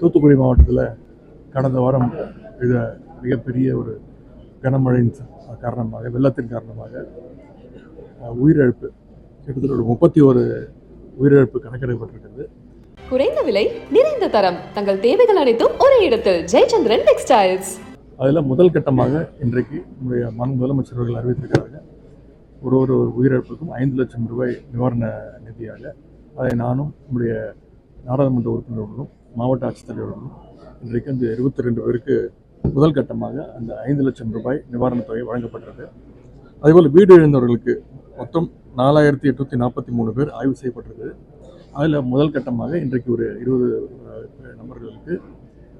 தூத்துக்குடி மாவட்டத்தில் கடந்த வாரம் பெய்த மிகப்பெரிய ஒரு கனமழையின் காரணமாக வெள்ளத்தின் காரணமாக உயிரிழப்பு கிட்டத்தட்ட ஒரு முப்பத்தி ஒரு உயிரிழப்பு கணக்கெடுக்கப்பட்டிருக்கிறது குறைந்த விலை நிறைந்த தரம் தங்கள் தேவைகள் அனைத்தும் ஒரே இடத்தில். ஜெயச்சந்திரன் டெக்ஸ்டைல்ஸ். அதில் முதல் கட்டமாக இன்றைக்கு நம்முடைய மாநில முதலமைச்சர் அவர்கள் அறிவித்திருக்கிறாங்க ஒரு ஒரு உயிரிழப்புக்கும் ஐந்து லட்சம் ரூபாய் நிவாரண நிதியாக அதை நானும் நம்முடைய நாடாளுமன்ற உறுப்பினர்களும் மாவட்ட ஆட்சித்தலைவர்களும் இன்றைக்கு அந்த இருபத்தி ரெண்டு பேருக்கு முதல் கட்டமாக அந்த ஐந்து லட்சம் ரூபாய் நிவாரணத் தொகை வழங்கப்பட்டது அதேபோல் வீடு இழந்தவர்களுக்கு மொத்தம் நாலாயிரத்தி எட்நூற்றி நாற்பத்தி மூணு பேர் ஆய்வு செய்யப்பட்டிருக்கு. அதில் முதல் கட்டமாக இன்றைக்கு ஒரு இருபது நபர்களுக்கு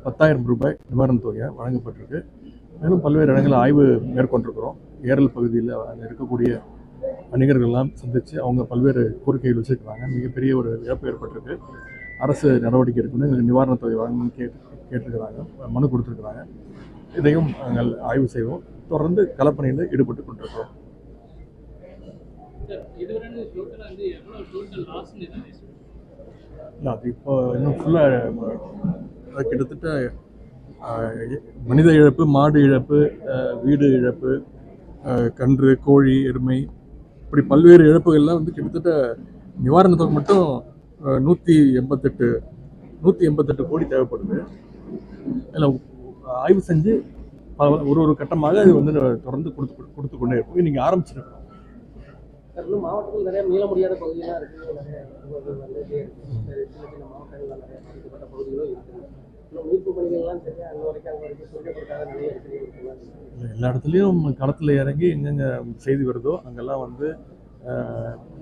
பத்தாயிரம் ரூபாய் நிவாரணத் தொகையாக வழங்கப்பட்டிருக்கு. மேலும் பல்வேறு இடங்களில் ஆய்வு மேற்கொண்டிருக்கிறோம். ஏரல் பகுதியில் அங்கே இருக்கக்கூடிய வணிகர்கள்லாம் சந்தித்து அவங்க பல்வேறு கோரிக்கைகள் வச்சுருக்கிறாங்க. மிகப்பெரிய ஒரு இழப்பு ஏற்பட்டிருக்கு. அரசு நடவடிக்கை எடுக்கணும். நிவாரணத் தொகை வழங்கணும்னு கேட்டு கேட்டிருக்கிறாங்க. மனு கொடுத்துருக்குறாங்க. இதையும் நாங்கள் ஆய்வு செய்வோம். தொடர்ந்து களப்பணியில் ஈடுபட்டு கொண்டிருக்கிறோம். இல்லை அது இப்போ இன்னும் ஃபுல்லாக கிட்டத்தட்ட மனித இழப்பு மாடு இழப்பு வீடு இழப்பு கன்று கோழி எருமை இப்படி பல்வேறு இழப்புகள்லாம் வந்து கிட்டத்தட்ட நிவாரணத்துக்கு மட்டும் நூற்றி எண்பத்தெட்டு நூற்றி எண்பத்தெட்டு கோடி தேவைப்படுது. அதில் ஆய்வு செஞ்சு ஒரு ஒரு கட்டமாக அது வந்து தொடர்ந்து கொடுத்து கொடுத்து கொண்டே இருப்போம் நீங்கள் ஆரம்பிச்சிருக்கோம் இன்னும் மாவட்டத்தில் நிறைய மீள முடியாத நிறைய சின்ன சின்ன நிறைய பாதிக்கப்பட்ட பகுதிகளும் இருக்குது இன்னும் மீட்பு பணிகள்லாம் சரியா அங்க வரைக்கும் அங்க வரைக்கும் சொல்லப்பட்டாத நிறைய இருக்குது இருக்குல்ல. எல்லா இடத்துலையும் களத்தில் இறங்கி எங்கெங்கே செய்தி வருதோ அங்கெல்லாம் வந்து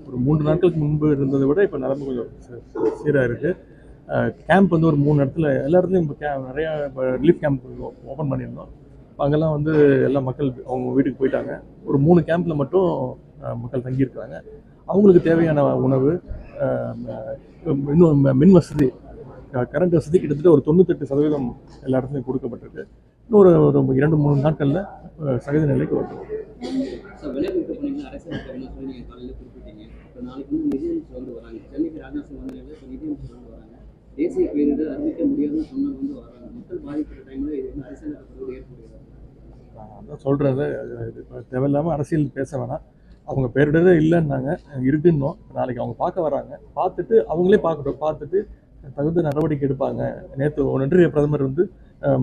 ஒரு மூன்று நாட்களுக்கு முன்பு இருந்ததை விட இப்போ நிலம கொஞ்சம் சீராக இருக்குது கேம்ப் வந்து ஒரு மூணு இடத்துல எல்லா இடத்துலையும் இப்போ கே நிறையா இப்போ ரிலீஃப் கேம்ப் ஓப்பன் பண்ணியிருந்தோம். இப்ப அங்கெல்லாம் வந்து எல்லா மக்கள் அவங்க வீட்டுக்கு போயிட்டாங்க. ஒரு மூணு கேம்பில் மட்டும் மக்கள் தங்கியிருக்கிறாங்க. அவங்களுக்கு தேவையான உணவு ம- இன்னும் ம- மின் வசதி கரண்ட் வசதி கிட்டத்தட்ட ஒரு தொண்ணூத்தெட்டு சதவீதம் எல்லா இடத்துலையும் கொடுக்கப்பட்டிருக்கு. ஒரு ஒரு இரண்டு மூணு நாட்களில் சகஜ நிலைக்கு வரும் தேசிய பேரிடர் அறிவிக்க முடியாதுன்னு சொன்னவங்க வந்து வராங்க. மக்கள் பாதிக்கிற டைமில் இது வந்து அரசியல் நடத்துறது ஏற்படுகிறது. நான் அதான் சொல்கிறது இப்போ தேவையில்லாமல் அரசியல் பேச வேணாம். அவங்க பேரிடரே இல்லைன்னாங்க இருக்குன்னோம் நாளைக்கு அவங்க பார்க்க வராங்க. பார்த்துட்டு அவங்களே பார்க்கட்டும். பார்த்துட்டு தகுந்த நடவடிக்கை எடுப்பாங்க. நேற்று ஒன்றிய பிரதமர் வந்து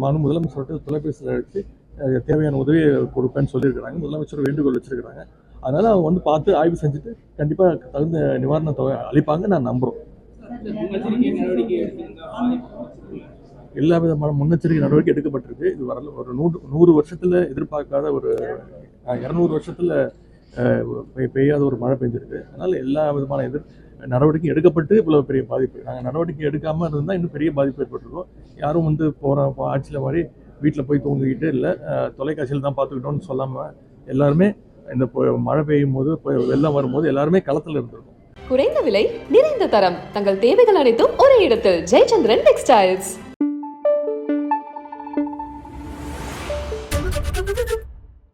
மனு முதலமைச்சர்கிட்ட தொலைபேசியில் அழைத்து தேவையான உதவியை கொடுப்பேன்னு சொல்லியிருக்கிறாங்க. முதலமைச்சர் வேண்டுகோள் வச்சிருக்கிறாங்க. அதனால் அவங்க வந்து பார்த்து ஆய்வு செஞ்சுட்டு கண்டிப்பாக தகுந்த நிவாரண தொகை அளிப்பாங்க நான் நம்புகிறோம் எல்லா விதமான முன்னெச்சரிக்கை நடவடிக்கை எடுக்கப்பட்டிருக்கு. இது வரல ஒரு நூறு நூறு வருஷத்தில் எதிர்பார்க்காத ஒரு இரநூறு வருஷத்தில் பெய்யாத ஒரு மழை பெஞ்சிருக்கு. அதனால் எல்லா விதமான எதிர் நடவடிக்கை எடுக்கப்பட்டு இவ்வளோ பெரிய பாதிப்பு. நாங்கள் நடவடிக்கை எடுக்காமல் இருந்தால் இன்னும் பெரிய பாதிப்பு ஏற்பட்டிருக்கும் யாரும் வந்து போகிற ஆட்சியில் மாதிரி வீட்டில் போய் தூங்கிக்கிட்டு இல்லை. தொலைக்காட்சியில் தான் பார்த்துக்கிட்டோம்னு சொல்லாமல் எல்லாருமே இந்த மழை பெய்யும் போது வெள்ளம் வரும்போது எல்லாருமே களத்தில் இருந்திருக்கும். குறைந்த விலை நிறைந்த தரம். தங்கள் தேவைகள் அனைத்தும் ஒரே இடத்தில். ஜெயச்சந்திரன் டெக்ஸ்டைல்ஸ்